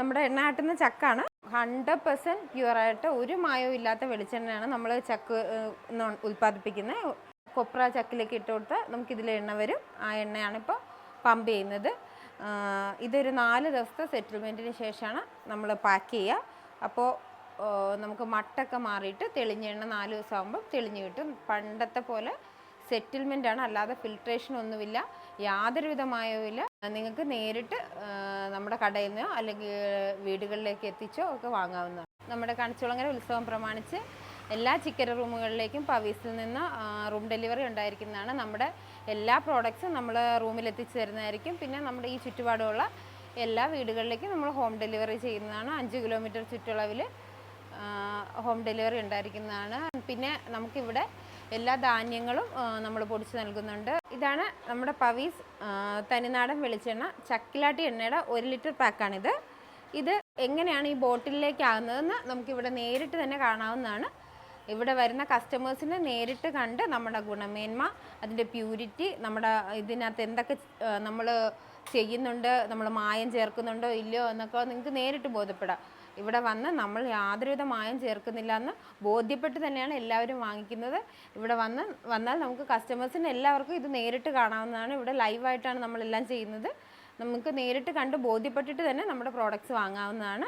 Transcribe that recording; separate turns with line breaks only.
നമ്മുടെ എണ്ണ ചക്കാണ്. Hundred percent പ്യുവറായിട്ട് ഒരു മായവും ഇല്ലാത്ത വെളിച്ചെണ്ണയാണ് നമ്മൾ ചക്ക് ഉൽപ്പാദിപ്പിക്കുന്നത് കൊപ്ര ചക്കിലേക്ക് ഇട്ട് കൊടുത്താൽ നമുക്കിതിൽ എണ്ണ വരും. ആ എണ്ണയാണ് ഇപ്പോൾ പമ്പ് ചെയ്യുന്നത്. ഇതൊരു നാല് ദിവസത്തെ സെറ്റിൽമെന്റിന് ശേഷമാണ് നമ്മൾ പാക്ക് ചെയ്യുക അപ്പോൾ നമുക്ക് മട്ടൊക്കെ മാറിയിട്ട് തെളിഞ്ഞ എണ്ണ നാല് ദിവസം ആകുമ്പോൾ തെളിഞ്ഞ് കിട്ടും. പണ്ടത്തെ പോലെ സെറ്റിൽമെന്റ് ആണ്. അല്ലാതെ ഫിൽട്രേഷൻ ഒന്നുമില്ല. യാതൊരു വിധമായവും ഇല്ല നിങ്ങൾക്ക് നേരിട്ട് നമ്മുടെ കടയിൽ നിന്നോ അല്ലെങ്കിൽ വീടുകളിലേക്ക് എത്തിച്ചോ ഒക്കെ വാങ്ങാവുന്നതാണ് നമ്മുടെ കണിച്ചുളങ്ങര ഉത്സവം പ്രമാണിച്ച് എല്ലാ ചിക്കൻ റൂമുകളിലേക്കും പവീസിൽ നിന്ന് റൂം ഡെലിവറി ഉണ്ടായിരിക്കുന്നതാണ് നമ്മുടെ എല്ലാ പ്രോഡക്റ്റ്സും നമ്മൾ റൂമിൽ എത്തിച്ചു തരുന്നതായിരിക്കും. പിന്നെ നമ്മുടെ ഈ ചുറ്റുപാടുമുള്ള എല്ലാ വീടുകളിലേക്കും നമ്മൾ ഹോം ഡെലിവറി ചെയ്യുന്നതാണ്. അഞ്ച് കിലോമീറ്റർ ചുറ്റളവിൽ ഹോം ഡെലിവറി ഉണ്ടായിരിക്കുന്നതാണ്. പിന്നെ നമുക്കിവിടെ എല്ലാ ധാന്യങ്ങളും നമ്മൾ പൊടിച്ച് നൽകുന്നുണ്ട്. ഇതാണ് നമ്മുടെ പവീസ് തനിനാടൻ വെളിച്ചെണ്ണ. ചക്കിലാട്ടി എണ്ണയുടെ ഒരു ലിറ്റർ പാക്കാണിത്. ഇത് എങ്ങനെയാണ് ഈ ബോട്ടിലേക്ക് ആകുന്നതെന്ന് നമുക്കിവിടെ നേരിട്ട് തന്നെ കാണാവുന്നതാണ്. ഇവിടെ വരുന്ന കസ്റ്റമേഴ്സിനെ നേരിട്ട് കണ്ട് നമ്മുടെ ഗുണമേന്മ അതിന്റെ പ്യൂരിറ്റി നമ്മുടെ ഇതിനകത്ത് എന്തൊക്കെ നമ്മൾ ചെയ്യുന്നുണ്ട് നമ്മൾ മായം ചേർക്കുന്നുണ്ടോ ഇല്ലയോ എന്നൊക്കെ നിങ്ങൾക്ക് നേരിട്ട് ബോധ്യപ്പെടാം. ഇവിടെ വന്ന് നമ്മൾ യാതൊരുവിധ മായം ചേർക്കുന്നില്ല എന്ന് ബോധ്യപ്പെട്ട് തന്നെയാണ് എല്ലാവരും വാങ്ങിക്കുന്നത്. ഇവിടെ വന്ന് വന്നാൽ നമുക്ക് കസ്റ്റമേഴ്സിന് എല്ലാവർക്കും ഇത് നേരിട്ട് കാണാവുന്നതാണ്. ഇവിടെ ലൈവായിട്ടാണ് നമ്മളെല്ലാം ചെയ്യുന്നത്. നമുക്ക് നേരിട്ട് കണ്ട് ബോധ്യപ്പെട്ടിട്ട് തന്നെ നമ്മുടെ പ്രോഡക്റ്റ്സ് വാങ്ങാവുന്നതാണ്.